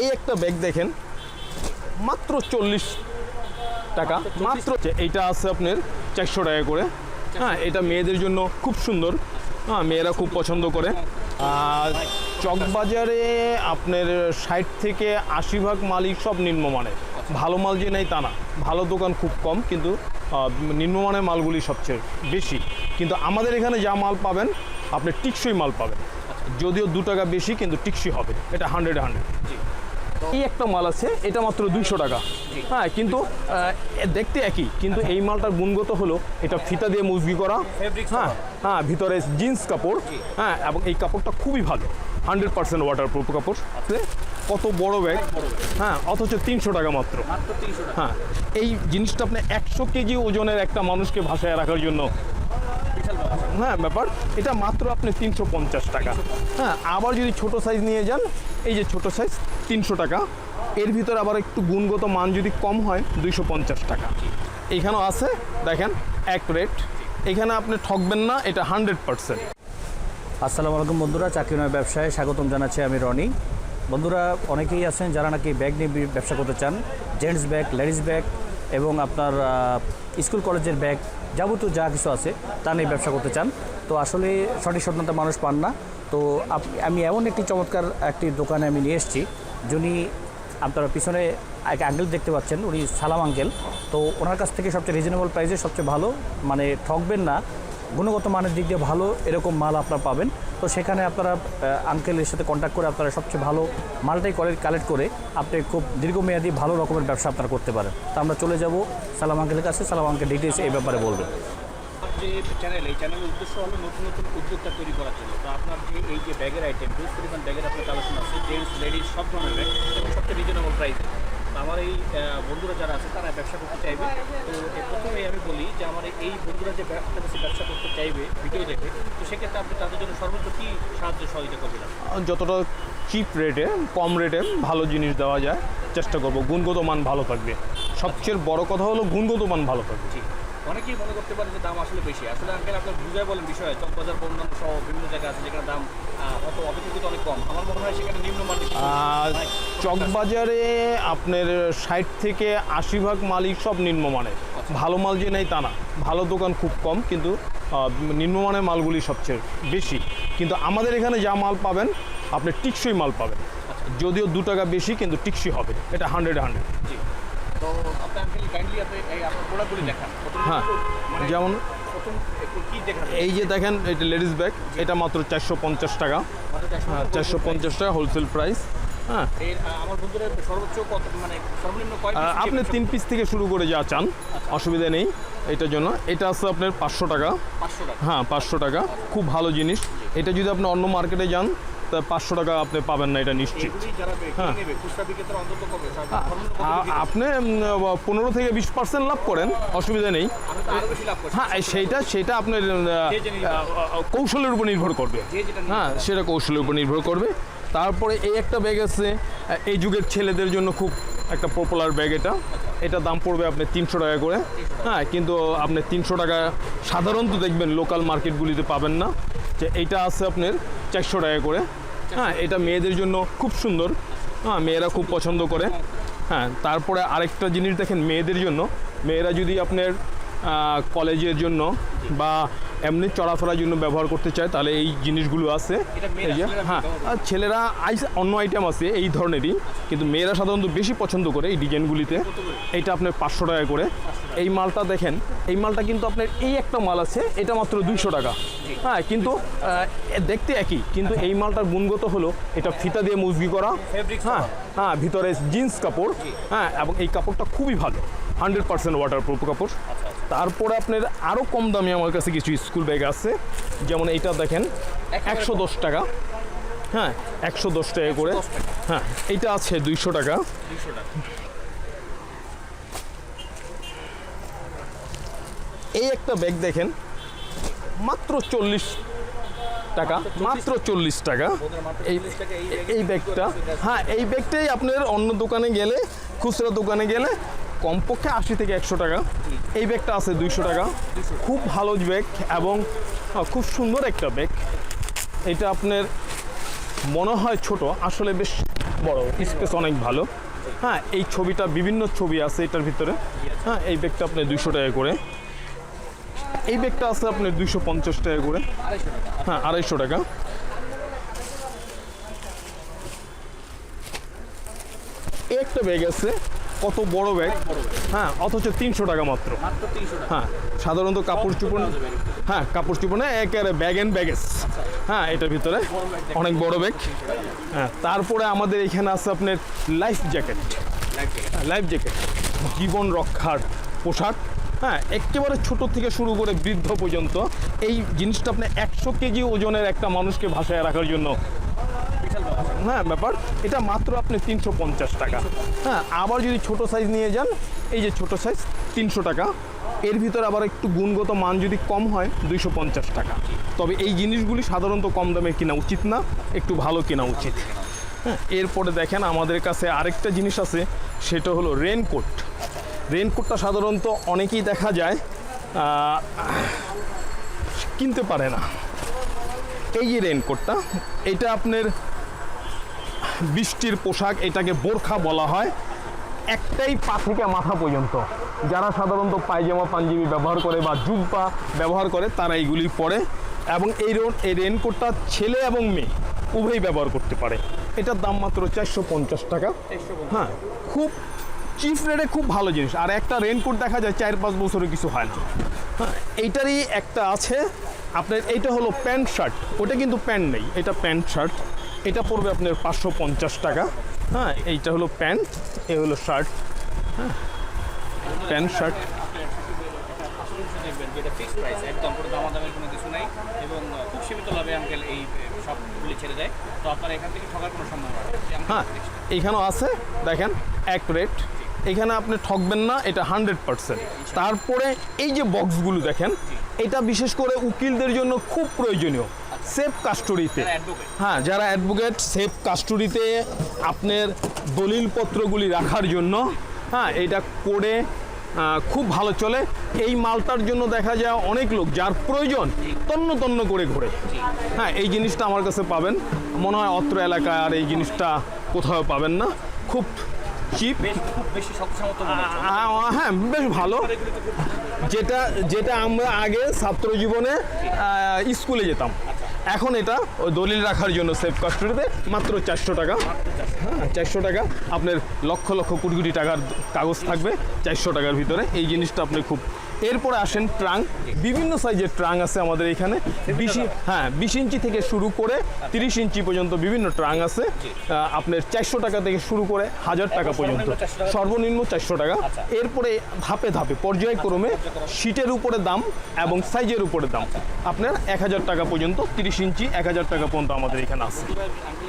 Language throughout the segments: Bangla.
এই একটা ব্যাগ দেখেন, মাত্র চল্লিশ টাকা। মাত্র এইটা আছে আপনার চারশো টাকা করে। হ্যাঁ এটা মেয়েদের জন্য খুব সুন্দর। হ্যাঁ মেয়েরা খুব পছন্দ করে। আর চকবাজারে আপনার ষাট থেকে আশি ভাগ মালই সব নিম্নমানের। ভালো মাল যে নেই তা না। ভালো দোকান খুব কম, কিন্তু নিম্নমানের মালগুলি সবচেয়ে বেশি। কিন্তু আমাদের এখানে যা মাল পাবেন, আপনি টিকসই মাল পাবেন। যদিও দু টাকা বেশি, কিন্তু টিকসই হবে। এটা হান্ড্রেড হান্ড্রেড এই একটা মাল আছে এটা মাত্র দুইশো টাকা। হ্যাঁ কিন্তু দেখতে একই কিন্তু এই মালটার গুণগত হলো এটা ফিতা দিয়ে মুজগি করা হ্যাঁ হ্যাঁ ভিতরে জিন্স কাপড় হ্যাঁ এবং এই কাপড়টা খুবই ভালো হান্ড্রেড পার্সেন্ট ওয়াটার প্রুফ কাপড় কত বড় ব্যাগ হ্যাঁ অথচ তিনশো টাকা মাত্র। হ্যাঁ এই জিনিসটা আপনি একশো কেজি ওজনের একটা মানুষকে ভাসায় রাখার জন্য হ্যাঁ ব্যাপার। এটা মাত্র আপনি তিনশো পঞ্চাশ টাকা। হ্যাঁ আবার যদি ছোট সাইজ নিয়ে যান, এই যে ছোট সাইজ তিনশো টাকা। এর ভিতরে আবার একটু গুণগত মান যদি কম হয়, দুইশো পঞ্চাশ টাকা। এইখানেও আছে, দেখেন এক রেট এখানে আপনি ঠকবেন না, এটা হান্ড্রেড পার্সেন্ট আসসালামু আলাইকুম বন্ধুরা, চাকরি নয় ব্যবসায় স্বাগতম জানাচ্ছি আমি রনি। বন্ধুরা, অনেকেই আছেন যারা নাকি ব্যাগ নিয়ে ব্যবসা করতে চান জেন্টস ব্যাগ লেডিস ব্যাগ এবং আপনার স্কুল কলেজের ব্যাগ যাবতীয় যা কিছু আছে, তা নিয়ে ব্যবসা করতে চান। তো আসলে সঠিক সত্যতা মানুষ পান না। তো আমি এমন একটি চমৎকার একটি দোকানে আমি নিয়ে এসেছি, যিনি আপনারা পিছনে এক আঙ্কেল দেখতে পাচ্ছেন, উনি সালাম আঙ্কেল। তো ওনার কাছ থেকে সবচেয়ে রিজনেবল প্রাইসে সবচেয়ে ভালো মানে ঠকবেন না, গুণগত মানের দিক দিয়ে ভালো এরকম মাল আপনারা পাবেন। তো সেখানে আপনারা আঙ্কেলের সাথে কন্ট্যাক্ট করে আপনারা সবচেয়ে ভালো মালটাই কালেক্ট করে আপনি খুব দীর্ঘমেয়াদী ভালো রকমের ব্যবসা আপনারা করতে পারেন। তো আমরা চলে যাব সালাম আঙ্কেলের কাছে। সালাম আঙ্কেল ডিটেলস এই ব্যাপারে বলবেন যে চ্যানেল এই চ্যানেলের উদ্দেশ্য নতুন নতুন উদ্যোক্তা তৈরি করার জন্য। আপনার যে, এই যে ব্যাগের আইটেম পরিমাণ ব্যাগের আপনার কালেকশন জেন্টস লেডিস সব ধরনের ব্যাগ সবচেয়ে রিজনেবল প্রাইস আমার এই বন্ধুরা যারা আছে তারা ব্যবসা করতে চাইবে। তো প্রথমেই আমি বলি যে আমার এই বন্ধুরা যে ব্যবসাটা আপনার কাছে ব্যবসা করতে চাইবে ভিডিও দেখে তো সেক্ষেত্রে আপনি তাদের জন্য সর্বোচ্চ কী সাহায্য সহযোগিতা করবেন? যতটা চিপ রেটে কম রেটে ভালো জিনিস দেওয়া যায় চেষ্টা করব। গুণগত মান ভালো থাকবে। সবচেয়ে বড় কথা হলো গুণগত মান ভালো থাকবে। অনেকেই মনে করতে পারে যে দাম আসলে বেশি। আসলে আঙ্কেল আপনার বুঝায় বলেন বিষয়ে চকবাজার বন্যান সহ বিভিন্ন জায়গা আছে যেখানে দাম অত অপেক্ষাকৃত অনেক কম। আমার মনে হয় সেখানে আর চকবাজারে আপনার ষাট থেকে আশি ভাগ মালই সব নিম্নমানের ভালো মাল যে নেই তা না। ভালো দোকান খুব কম কিন্তু নিম্নমানের মালগুলি সবচেয়ে বেশি। কিন্তু আমাদের এখানে যা মাল পাবেন আপনি টিকসই মাল পাবেন। যদিও দু টাকা বেশি কিন্তু টিকসই হবে। এটা হান্ড্রেড হান্ড্রেড জি তো আপনি আঙ্কেল কাইন্ডলি আপনি এই আপনার প্রোডাক্টগুলি দেখান প্রথম হ্যাঁ, মানে যেমন এই যে দেখেন এটা লেডিস ব্যাগ এটা মাত্র চারশো পঞ্চাশ টাকা। হ্যাঁ চারশো পঞ্চাশ টাকা হোলসেল প্রাইস হ্যাঁ। মানে আপনি তিন পিস থেকে শুরু করে যা চান অসুবিধা নেই এটার জন্য। এটা আছে আপনার পাঁচশো টাকা। হ্যাঁ পাঁচশো টাকা। খুব ভালো জিনিস। এটা যদি আপনি অন্য মার্কেটে যান তা পাঁচশো টাকা আপনি পাবেন না এটা নিশ্চিত। হ্যাঁ। আপনি পনেরো থেকে বিশ পার্সেন্ট লাভ করেন অসুবিধা নেই। হ্যাঁ সেইটা সেটা আপনার কৌশলের উপর নির্ভর করবে। হ্যাঁ সেটা কৌশলের উপর নির্ভর করবে। তারপরে এই একটা ব্যাগ আছে এই যুগের ছেলেদের জন্য খুব একটা পপুলার ব্যাগ এটা। এটা দাম পড়বে আপনি তিনশো টাকা করে। হ্যাঁ কিন্তু আপনি তিনশো টাকা সাধারণত দেখবেন লোকাল মার্কেটগুলিতে পাবেন না। যে এইটা আছে আপনার চারশো টাকা করে। হ্যাঁ এটা মেয়েদের জন্য খুব সুন্দর। হ্যাঁ মেয়েরা খুব পছন্দ করে। হ্যাঁ তারপরে আরেকটা জিনিস দেখেন মেয়েদের জন্য। মেয়েরা যদি আপনার কলেজের জন্য বা এমনি চলাফেরার জন্য ব্যবহার করতে চায় তাহলে এই জিনিসগুলো আছে। এই যে হ্যাঁ। আর ছেলেরা আইস অন্য আইটেম আছে এই ধরনেরই। কিন্তু মেয়েরা সাধারণত বেশি পছন্দ করে এই ডিজাইনগুলিতে। এইটা আপনার পাঁচশো টাকা করে। এই মালটা দেখেন এই মালটা কিন্তু আপনার এই একটা মাল আছে এটা মাত্র দুইশো টাকা। হ্যাঁ কিন্তু দেখতে একই কিন্তু এই মালটার গুণগত হলো এটা ফিতা দিয়ে মুজগি করা। হ্যাঁ হ্যাঁ ভিতরে জিন্স কাপড় হ্যাঁ এবং এই কাপড়টা খুবই ভালো। হান্ড্রেড পার্সেন্ট ওয়াটার প্রুফ কাপড়। তারপরে আপনার আরও কম দামে আমার কাছে কিছু স্কুল ব্যাগ আছে। যেমন এইটা দেখেন একশো দশ টাকা। হ্যাঁ একশো দশ টাকা করে। হ্যাঁ এইটা আছে দুইশো টাকা। এই একটা ব্যাগ দেখেন মাত্র চল্লিশ টাকা মাত্র চল্লিশ টাকা। এই এই ব্যাগটা হ্যাঁ এই ব্যাগটাই আপনার অন্য দোকানে গেলে খুচরা দোকানে গেলে কমপক্ষে আশি থেকে একশো টাকা। এই ব্যাগটা আছে দুইশো টাকা। খুব ভালো ব্যাগ এবং খুব সুন্দর একটা ব্যাগ। এটা আপনার মনে হয় ছোট, আসলে বেশ বড়, স্পেস অনেক ভালো। হ্যাঁ এই ছবিটা বিভিন্ন ছবি আছে এটার ভিতরে। হ্যাঁ এই ব্যাগটা আপনার দুশো টাকা করে। এই ব্যাগটা আছে আপনার দুশো পঞ্চাশ টাকা করে। হ্যাঁ আড়াইশো টাকা। একটা ব্যাগ আছে কত বড় ব্যাগ হ্যাঁ অথচ তিনশো টাকা মাত্র। হ্যাঁ সাধারণত কাপড় চুপড় হ্যাঁ কাপড় চুপড় না একেবারে ব্যাগ অ্যান্ড ব্যাগেজ হ্যাঁ এটার ভিতরে অনেক বড় ব্যাগ হ্যাঁ তারপরে আমাদের এখানে আছে আপনার লাইফ জ্যাকেট লাইফ জ্যাকেট জীবন রক্ষার পোশাক। হ্যাঁ একেবারে ছোট থেকে শুরু করে বৃদ্ধ পর্যন্ত এই জিনিসটা আপনি একশো কেজি ওজনের একটা মানুষকে ভাসায় রাখার জন্য হ্যাঁ ব্যাপার। এটা মাত্র আপনি তিনশো পঞ্চাশ টাকা। হ্যাঁ আবার যদি ছোট সাইজ নিয়ে যান, এই যে ছোট সাইজ তিনশো টাকা। এর ভিতরে আবার একটু গুণগত মান যদি কম হয়, দুইশো পঞ্চাশ টাকা। তবে এই জিনিসগুলি সাধারণত কম দামে কেনা উচিত না, একটু ভালো কেনা উচিত। হ্যাঁ এরপরে দেখেন আমাদের কাছে আরেকটা জিনিস আছে, সেটা হলো রেনকোট রেনকোটটা সাধারণত অনেকেই দেখা যায় কিনতে পারে না। এই যে রেনকোটটা এটা আপনার বৃষ্টির পোশাক এটাকে বোরখা বলা হয়। একটাই পা থেকে মাথা পর্যন্ত। যারা সাধারণত পায়জামা পাঞ্জাবি ব্যবহার করে বা জুব্বা ব্যবহার করে তারা এইগুলি পরে এবং এই এই রেনকোটটা ছেলে এবং মেয়ে উভয়ই ব্যবহার করতে পারে। এটার দাম মাত্র চারশো পঞ্চাশ টাকা। হ্যাঁ খুব চিপ রেটে খুব ভালো জিনিস। আর একটা রেনকোট দেখা যায় চার পাঁচ বছরে কিছু হয় না। হ্যাঁ এইটারই একটা আছে। আপনার এইটা হলো প্যান্ট শার্ট। ওটা কিন্তু প্যান্ট নেই এটা প্যান্ট শার্ট। এটা পড়বে আপনার পাঁচশো পঞ্চাশ টাকা। হ্যাঁ এইটা হলো প্যান্ট এ হলো শার্ট। হ্যাঁ প্যান্ট শার্ট। দেখবেন যে এটা ফিক্সড প্রাইস একদম পুরো দামাদামের কোনো কিছু নাই এবং খুব সীমিত লাভে আঙ্কেল এই সবগুলি ছেড়ে দেয়। তো আপনার এখান থেকে ঠকার কোনো সম্ভাবনা নেই যে আমাকে হ্যাঁ দেখছি। এইখানেও আছে দেখেন এক রেট এখানে আপনি ঠকবেন না এটা হান্ড্রেড পার্সেন্ট তারপরে এই যে বক্সগুলো দেখেন এটা বিশেষ করে উকিলদের জন্য খুব প্রয়োজনীয়। সেফ কাস্টডিতে হ্যাঁ যারা অ্যাডভোকেট সেফ কাস্টডিতে আপনার দলিলপত্রগুলি রাখার জন্য হ্যাঁ এটা করে খুব ভালো চলে। এই মালটার জন্য দেখা যায় অনেক লোক যার প্রয়োজন তন্ন তন্ন করে ঘোরে। হ্যাঁ এই জিনিসটা আমার কাছে পাবেন। মনে হয় অত্র এলাকায় আর এই জিনিসটা কোথাও পাবেন না। খুব চিপ হ্যাঁ বেশ ভালো। যেটা যেটা আমরা আগে ছাত্র জীবনে স্কুলে যেতাম। এখন এটা ওই দলিল রাখার জন্য সেফ কাস্টডিতে মাত্র চারশো টাকা। হ্যাঁ চারশো টাকা। আপনার লক্ষ লক্ষ কোটি কোটি টাকার কাগজ থাকবে চারশো টাকার ভিতরে। এই জিনিসটা আপনি খুব এরপরে আসেন ট্রাং। বিভিন্ন সাইজের ট্রাং আছে আমাদের এখানে। বিশ হ্যাঁ বিশ ইঞ্চি থেকে শুরু করে তিরিশ ইঞ্চি পর্যন্ত বিভিন্ন ট্রাং আছে। আপনার চারশো টাকা থেকে শুরু করে হাজার টাকা পর্যন্ত। সর্বনিম্ন 400 টাকা? সর্বনিম্ন চারশো টাকা। আচ্ছা। এরপরে ধাপে ধাপে পর্যায়ক্রমে শীটের উপরে দাম এবং সাইজের উপরে দাম। আপনার এক হাজার টাকা পর্যন্ত তিরিশ ইঞ্চি এক হাজার টাকা পর্যন্ত আমাদের এখানে আছে।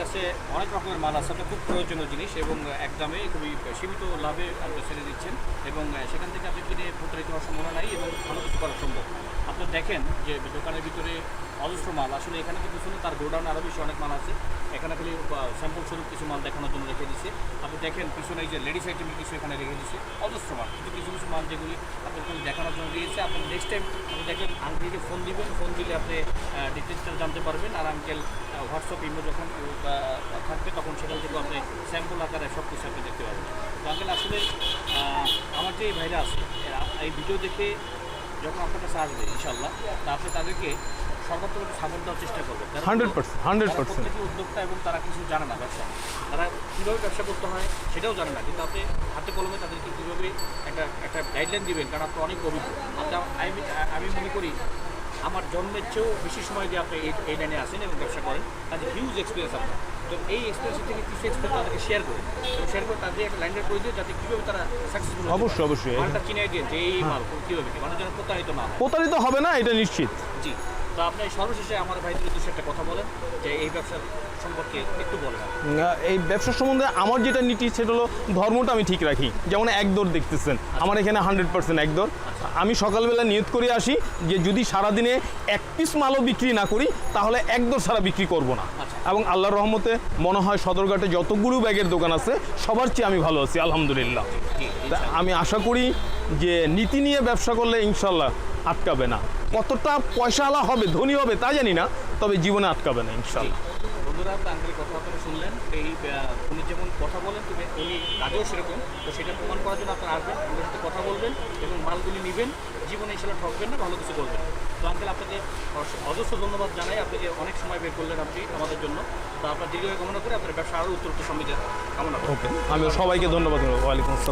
কাছে অনেক রকমের মাল আছে খুব প্রয়োজনীয় জিনিস এবং একদমে খুবই সীমিত লাভে আপনি ছেড়ে দিচ্ছেন এবং সেখান থেকে আপনি কিনে প্রতারিত হওয়ার সম্ভাবনা নাই এবং ভালো কিছু করা সম্ভব। আপনি দেখেন যে দোকানের ভিতরে অজস্র মাল। আসলে এখানে কিন্তু শুনে তার গোডাউন আরও বেশি অনেক মাল আছে। এখানে খালি স্যাম্পল স্বরূপ কিছু মাল দেখানোর জন্য রেখে দিচ্ছে আপনি দেখেন, পিছনে এই যে লেডিস আইটেমের কিছু এখানে রেখে দিচ্ছে অজস্র মাল। কিন্তু কিছু কিছু মাল যেগুলি আপনার দেখানোর জন্য দিয়েছে আপনি নেক্সট টাইম আপনি দেখেন আঙ্কেলকে ফোন দিবেন ফোন দিলে আপনি ডিটেলসটা জানতে পারবেন। আর আঙ্কেল হোয়াটসঅ্যাপ ইমো যখন থাকবে, তখন সেখান থেকে আপনি স্যাম্পল আকারে সব কিছু আপনি দেখতে পাবেন। তো আঙ্কেল আসলে আমার যে এই ভাইরা আছে এই ভিডিও দেখে যখন আপনার কাছে আসবে ইনশাল্লাহ তা আপনি তাদেরকে সর্বাত্মক সাপোর্ট দেওয়ার চেষ্টা করবেন হান্ড্রেড পার্সেন্ট হান্ড্রেড পার্সেন্ট। উদ্যোক্তা এবং তারা কিছু জানে না ব্যবসা। তারা কীভাবে ব্যবসা করতে হয় সেটাও জানে না কিন্তু আপনি হাতে কলমে তাদেরকে কীভাবে একটা একটা গাইডলাইন দিবেন? কারণ আপনি অনেক অভিজ্ঞ। আমি আমি মনে করি আমার জন্মের চেয়েও বেশি সময় দিয়ে আপনি এই লাইনে আসেন এবং ব্যবসা করেন তাদের হিউজ এক্সপিরিয়েন্স আপনার। তো এই এক্সপিরিয়েন্স থেকে কিছু এক্সপিরিয়েন্স তাদেরকে শেয়ার করুন। এবং শেয়ার করে তাদের একটা লাইন করে দিয়ে যাতে কীভাবে তারা সাকসেসফুল অবশ্যই অবশ্যই। মালটা চিনে দিয়ে যে এই মাল কীভাবে কি মানুষ যেন প্রতারিত না প্রতারিত হবে না এটা নিশ্চিত। জি। তো আপনি সর্বশেষে আমার ভাইদের উদ্দেশ্যে একটা কথা বলেন যে এই ব্যবসার সম্পর্কে একটু বলেন। এই ব্যবসা সম্বন্ধে আমার যেটা নীতি সেটা হলো ধর্মটা আমি ঠিক রাখি। যেমন একদর দেখতেছেন আমার এখানে হান্ড্রেড পার্সেন্ট একদর আমি সকালবেলা নিয়ত করে আসি যে যদি সারাদিনে এক পিস মালও বিক্রি না করি তাহলে একদর সারা বিক্রি করব না। আচ্ছা। এবং আল্লাহর রহমতে মনে হয় সদরঘাটে যতগুলো ব্যাগের দোকান আছে সবার চেয়ে আমি ভালো আছি আলহামদুলিল্লাহ। আমি আশা করি যে নীতি নিয়ে ব্যবসা করলে ইনশাল্লাহ আটকাবে না। কতটা পয়সাওয়ালা হবে ধনী হবে তা জানি না তবে জীবনে আটকাবে না ইনশাল্লাহ। বন্ধুরা আপনার আঙ্কেলের কথা শুনলেন এই উনি যেমন কথা বলেন তুমি উনি কাজেও সেরকম। তো সেটা প্রমাণ করার জন্য আপনারা আসবেন আমাদের সাথে কথা বলবেন এবং মালগুলি নেবেন। জীবনে ঠকবেন না ভালো কিছু করবেন তো আঙ্কেল আপনাকে অজস্র ধন্যবাদ জানাই আপনি যে অনেক সময় বের করলেন আপনি আমাদের জন্য। তো আপনার দীর্ঘ কামনা করে আপনার ব্যবসা আরও উত্তর কামনা ওকে আমি সবাইকে ধন্যবাদ ওয়ালাইকুম আসসালাম।